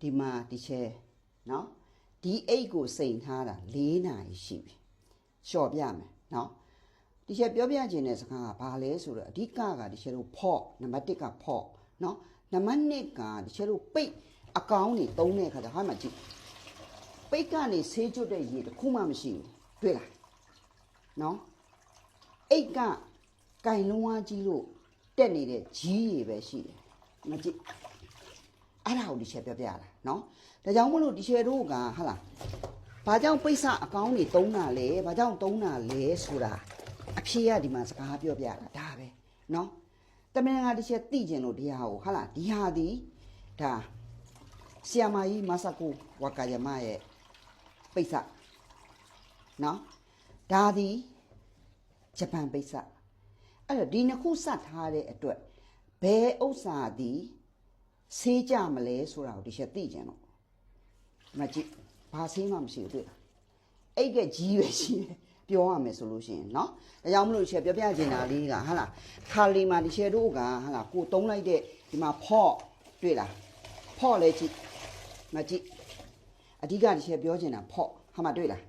ဒီမှာဒီချဲနော်ဒီအိတ်ကိုစိန်ထားတာ၄နာရီရှိပြီလျှော်ပြမယ်နော်ဒီချဲပြောပြခြင်းတဲ့စကားကဘာလဲဆိုတော့အဓိကကဒီချဲတို့ဖော့နံပါတ်1ကဖော့နော်နံပါတ်2ကဒီချဲတို့ပိတ်အကောင်းနေသုံးတဲ့အခါကျဟာမှကြည့်ပိတ်ကနေဆေးကျွတ်တဲ့ရေတစ်ခုမှမရှိဘူးတွေ့လားနော်အိတ်ကကင်လုံးဝကြီးလို့တက်နေတဲ့ကြီးရေပဲရှိတယ်မကြည့် အဲ့ဒါကိုဒီချက်ပြောပြတာနော်ဒါကြောင့်မလို့ဒီချက်တို့ကဟာလားဘာကြောင့်ပိဿအကောင်းတွေတုံးတာလဲဘာကြောင့်တုံးတာလဲဆိုတာအဖြေကဒီမှာစကားပြောပြတာဒါပဲနော်တမန်ကဒီချက်သိကျင်လို့ဒီဟာကိုဟာလားဒီဟာဒီဒါဆီယမာကြီးမဆာကိုဝါကာယမရဲ့ပိဿနော်ဒါဒီဂျပန်ပိဿအဲ့တော့ဒီနှစ်ခုစပ်ထားတဲ့အတွက်ဘယ်ဥစ္စာဒီ ဆေးကြမလဲဆိုတာကိုဒီချက်သိကြတော့မကြည့်ဘာဆေးမှမရှိဘူးတွေ့လားအိတ်ကကြီးပဲရှိတယ်ပြောရမယ်ဆိုလို့ရှိရင်เนาะဒါကြောင့်မလို့ဒီချက်ပြောပြချင်တာလေးကဟာလားခါလီမာဒီချက်တို့ကဟာလားကိုတုံးလိုက်တဲ့ဒီမှာဖော့တွေ့လားဖော့လဲကြည့်မကြည့်အဓိကဒီချက်ပြောချင်တာဖော့ဟာမတွေ့လား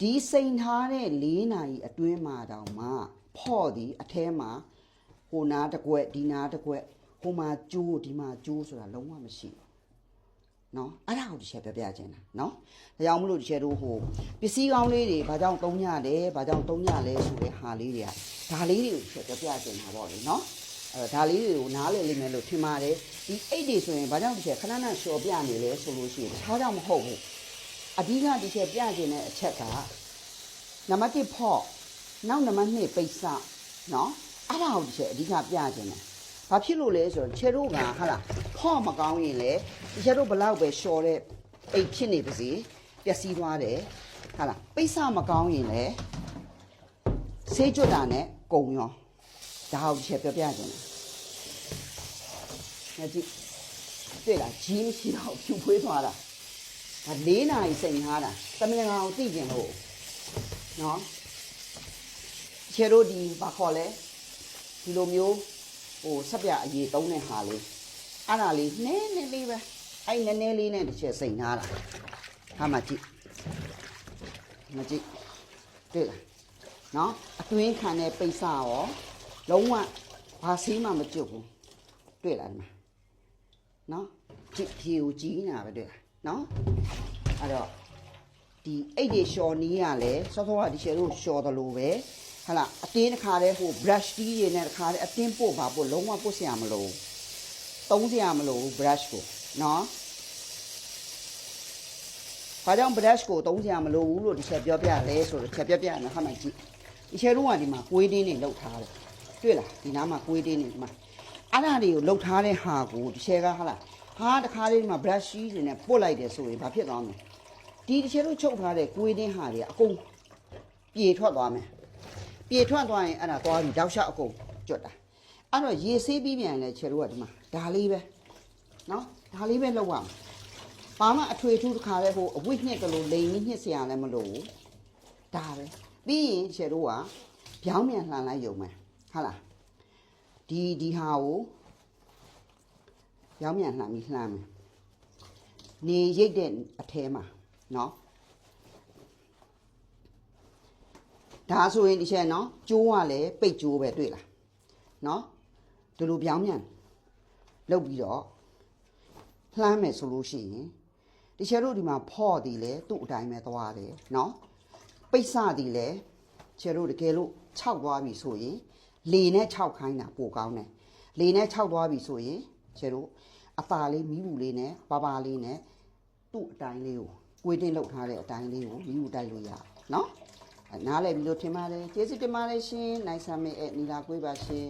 ဒီစိန်ထားတဲ့၄နာရီအတွင်းမှာတောင်မှဖော့ဒီအแทမှာဟိုနာတစ်ကွက်ဒီနာတစ်ကွက် ဟိုမှာကျိုးဒီမှာကျိုးဆိုတာလုံးဝမရှိဘူးနော်အဲ့ဒါကိုတစ်ချက်ပြောပြခြင်းတာနော်ဒါကြောင့်မလို့တစ်ချက်တို့ဟိုပစ္စည်းကောင်းလေးတွေဘာကြောင့်သုံးရတယ်ဘာကြောင့်သုံးရလဲဆိုတဲ့ဟာလေးတွေကဒါလေးတွေကိုတစ်ချက်ပြောပြခြင်းတာပေါ့လေနော်အဲ့တော့ဒါလေးတွေကိုနားလည်လိမ့်မယ်လို့ထင်ပါတယ်ဒီအိတ်တွေဆိုရင်ဘာကြောင့်တစ်ချက်ခဏခဏလျှော်ပြနေလဲဆိုလို့ရှိရင်တခြားကြောင့်မဟုတ်ဘူးအဓိကတစ်ချက်ပြခြင်းတဲ့အချက်ကနံပါတ်1ဖော့နောက်နံပါတ်2ပိတ်စနော်အဲ့ဒါကိုတစ်ချက်အဓိကပြခြင်းတယ် ဘာဖြစ်လို့လဲဆိုတော့ချေတို့ကဟာလားဖော့မကောင်းရင်လေချေတို့ဘလောက်ပဲလျှော်တဲ့အိတ်ဖြစ်နေပါစေပျက်စီးသွားတယ်ဟာလားပိတ်စမကောင်းရင်လေဆေးကြွတာနဲ့ကုံရောဒါဟုတ်ချေပြောပြကြတယ်ငါကြည့်တွေ့လားဂျင်းရှိတော့ဖြူဖွေးသွားတာဒါ၄နာရီစိန်ထားတာတမန်ကောင်သိကျင်လို့နော်ချေတို့ဒီဘာခေါ်လဲဒီလိုမျိုး ဟိုဆက်ပြအရေးတုံးတဲ့ဟာလေးအဲ့ဒါလေးနည်းနည်းလေးပဲအဲ့နည်းနည်းလေးနဲ့တစ်ချက်စိန်ထားတာဟာမကြည့်မကြည့်တွေ့လားနော်အတွင်းခံတဲ့ပိတ်စရောလုံးဝဘာဆေးမှမကျွတ်ဘူးတွေ့လားဒီမှာနော်ကြည့်ဖြီကိုကြီးနေတာပဲတွေ့လားနော်အဲ့တော့ဒီအိတ်တွေလျှော်နီးရလဲစောစောကဒီရှယ်တို့လျှော်တယ်လို့ပဲ ဟာလာအတင်းတစ်ခါတည်းဟို brush တီးရနဲ့တစ်ခါတည်းအတင်းပို့ပါပို့လုံးဝပို့စရာမလိုဘူးသုံးစရာမလိုဘူး brush ကိုနော်ဘာကြောင့် brush ကိုသုံးစရာမလိုဘူးလို့ဒီချက်ပြောပြလဲဆိုတော့ချက်ပြောပြရမယ်ဟာမှကြည့်ဒီချက်တို့ကဒီမှာကွေးတင်းနေလောက်ထားတယ်တွေ့လားဒီနားမှာကွေးတင်းနေဒီမှာအဲ့ဒါတွေကိုလောက်ထားတဲ့ဟာကိုဒီချက်ကဟာလာဟာတစ်ခါလေးဒီမှာ brush ကြီးတွေနဲ့ပုတ်လိုက်တယ်ဆိုရင်ဘာဖြစ်သွားမလဲဒီဒီချက်တို့ချုပ်ထားတဲ့ကွေးတင်းဟာတွေကအကုန်ပြေထွက်သွားမယ် ပြေထွက်သွားရင်အဲ့ဒါသွားပြီးတောက်လျှောက်အကုန်ကျွတ်တာအဲ့တော့ရေဆေးပြီးပြန်လဲခြေတို့ကဒီမှာဒါလေးပဲနော်ဒါလေးပဲလောက်ရမှာဘာမှအထွေထူးတစ်ခါလဲဟိုအဝိညစ်ကလေးလိန်ကြီးညစ်စရာလည်းမလိုဘူးဒါပဲပြီးရင်ခြေတို့ကဗျောင်းမြန်လှန်လိုက်ယုံမယ်ဟုတ်လားဒီဒီဟာကိုဗျောင်းမြန်လှန်ပြီးလှန်မယ်နေရိတ်တဲ့အထဲမှာနော် ဒါဆိုရင်ဒီချက်နော်ကျိုးကလည်းပိတ်ကျိုးပဲတွေ့လားနော်ဒီလိုပြောင်းမြန်လုပ်ပြီးတော့လှမ်းမယ်ဆိုလို့ရှိရင်ဒီချက်တို့ဒီမှာဖော့သည်လေသူ့အတိုင်းပဲသွားတယ်နော်ပိတ်စသည်လေချက်တို့တကယ်လို့ခြောက်သွားပြီဆိုရင်လေနဲ့ခြောက်ခိုင်းတာပိုကောင်းတယ်လေနဲ့ခြောက်သွားပြီဆိုရင်ချက်တို့အตาလေးမီးဘူးလေးနဲ့ပါပါလေးနဲ့သူ့အတိုင်းလေးကိုကိုယ်တင်လောက်ထားတဲ့အတိုင်းလေးကိုမီးဘူးတိုက်လို့ရတယ်နော် နားလည်ပြီလို့ထင်ပါတယ်ကျေးဇူးတင်ပါတယ်ရှင်နိုင်ဆာမေရဲ့နီလာကွေးပါရှင်